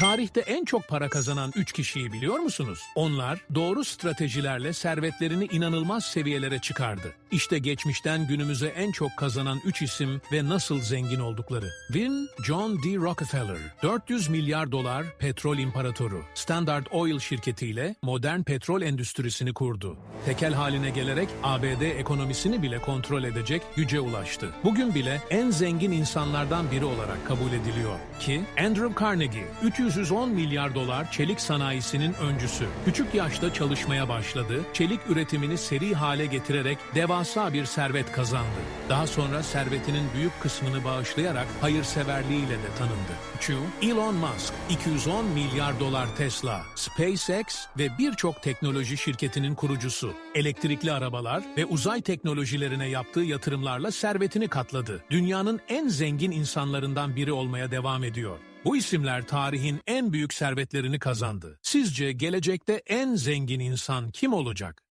Tarihte en çok para kazanan 3 kişiyi biliyor musunuz? Onlar doğru stratejilerle servetlerini inanılmaz seviyelere çıkardı. İşte geçmişten günümüze en çok kazanan 3 isim ve nasıl zengin oldukları. Vin John D. Rockefeller, 400 milyar dolar petrol imparatoru. Standard Oil şirketiyle modern petrol endüstrisini kurdu. Tekel haline gelerek ABD ekonomisini bile kontrol edecek güce ulaştı. Bugün bile en zengin insanlardan biri olarak kabul ediliyor ki Andrew Carnegie 310 milyar dolar çelik sanayisinin öncüsü. Küçük yaşta çalışmaya başladı, çelik üretimini seri hale getirerek devasa bir servet kazandı. Daha sonra servetinin büyük kısmını bağışlayarak hayırseverliğiyle de tanındı. Chu, Elon Musk, 210 milyar dolar Tesla, SpaceX ve birçok teknoloji şirketinin kurucusu. Elektrikli arabalar ve uzay teknolojilerine yaptığı yatırımlarla servetini katladı. Dünyanın en zengin insanlarından biri olmaya devam ediyor. Bu isimler tarihin en büyük servetlerini kazandı. Sizce gelecekte en zengin insan kim olacak?